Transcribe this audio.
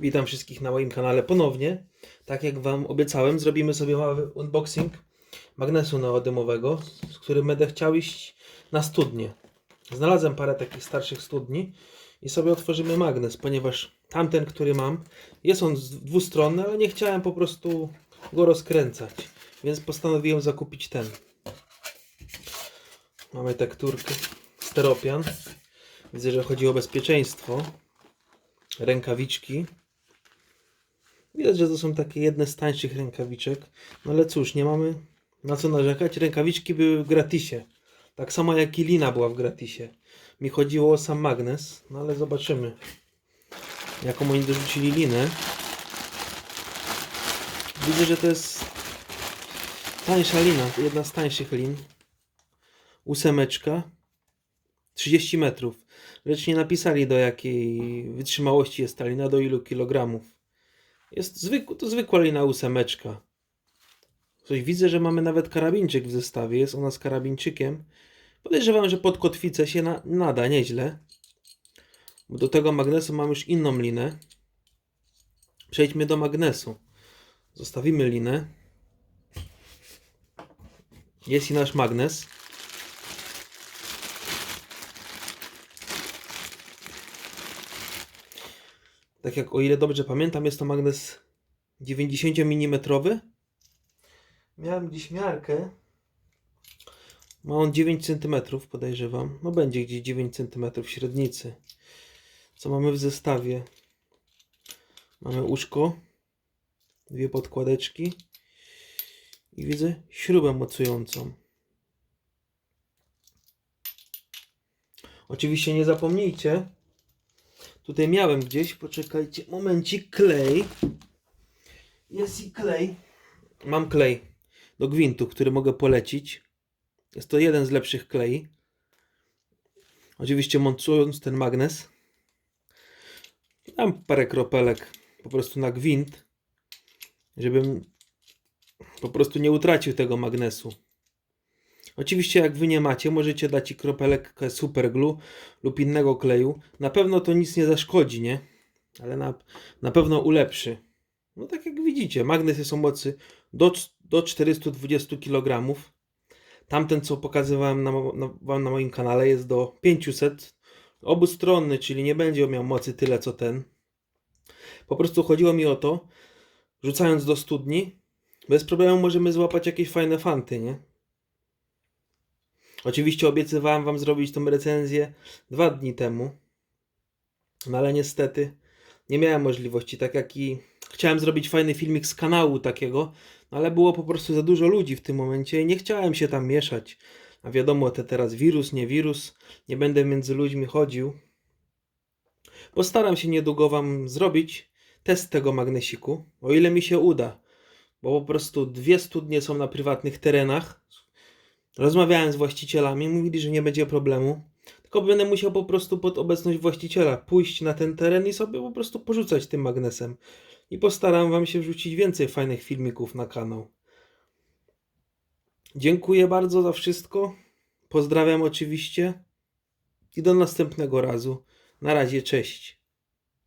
Witam wszystkich na moim kanale ponownie. Tak jak Wam obiecałem, zrobimy sobie mały unboxing magnesu neodymowego, z którym będę chciał iść na studnię. Znalazłem parę takich starszych studni i sobie otworzymy magnes, ponieważ tamten, który mam, jest on dwustronny, ale nie chciałem po prostu go rozkręcać, więc postanowiłem zakupić ten. Mamy tekturkę steropian. Widzę, że chodzi o bezpieczeństwo. Rękawiczki. Widać, że to są takie jedne z tańszych rękawiczek. No ale cóż, nie mamy na co narzekać. Rękawiczki były w gratisie. Tak samo jak i lina była w gratisie. Mi chodziło o sam magnes, no ale zobaczymy. Jaką oni dorzucili linę. Widzę, że to jest tańsza lina. Jedna z tańszych lin. Ósemeczka. 30 metrów. Lecz nie napisali do jakiej wytrzymałości jest ta lina, do ilu kilogramów. Jest to zwykła lina ósemeczka. Coś widzę, że mamy nawet karabinczyk w zestawie. Jest ona z karabinczykiem. Podejrzewam, że pod kotwicę się na, nada nieźle. Bo do tego magnesu mam już inną linę. Przejdźmy do magnesu. Zostawimy linę. Jest i nasz magnes. Tak jak o ile dobrze pamiętam, jest to magnes 90 mm. Miałem gdzieś miarkę. Ma on 9 cm, podejrzewam. No będzie gdzieś 9 cm średnicy. Co mamy w zestawie? Mamy łóżko, dwie podkładeczki i widzę śrubę mocującą. Oczywiście nie zapomnijcie, Tutaj miałem gdzieś, poczekajcie, momencik, klej. Jest i klej. Mam klej do gwintu, który mogę polecić. Jest to jeden z lepszych klei. Oczywiście montując ten magnes. Mam parę kropelek po prostu na gwint, żebym po prostu nie utracił tego magnesu. Oczywiście jak wy nie macie, możecie dać i kropelek superglue lub innego kleju. Na pewno to nic nie zaszkodzi, nie? Ale na, na pewno ulepszy. No tak jak widzicie, magnes jest o mocy do, do 420 kg. Tamten, co pokazywałem na, na, wam na moim kanale, jest do 500. Obustronny, czyli nie będzie miał mocy tyle co ten. Po prostu chodziło mi o to, rzucając do studni, bez problemu możemy złapać jakieś fajne fanty, nie? Oczywiście obiecywałem Wam zrobić tą recenzję dwa dni temu, no ale niestety nie miałem możliwości, tak jak i chciałem zrobić fajny filmik z kanału takiego, no ale było po prostu za dużo ludzi w tym momencie i nie chciałem się tam mieszać. A wiadomo, te teraz wirus, nie wirus, nie będę między ludźmi chodził. Postaram się niedługo Wam zrobić test tego magnesiku, o ile mi się uda, bo po prostu dwie studnie są na prywatnych terenach, Rozmawiałem z właścicielami, mówili, że nie będzie problemu. Tylko będę musiał po prostu pod obecność właściciela pójść na ten teren i sobie po prostu porzucać tym magnesem. I postaram Wam się wrzucić więcej fajnych filmików na kanał. Dziękuję bardzo za wszystko. Pozdrawiam oczywiście. I do następnego razu. Na razie, cześć.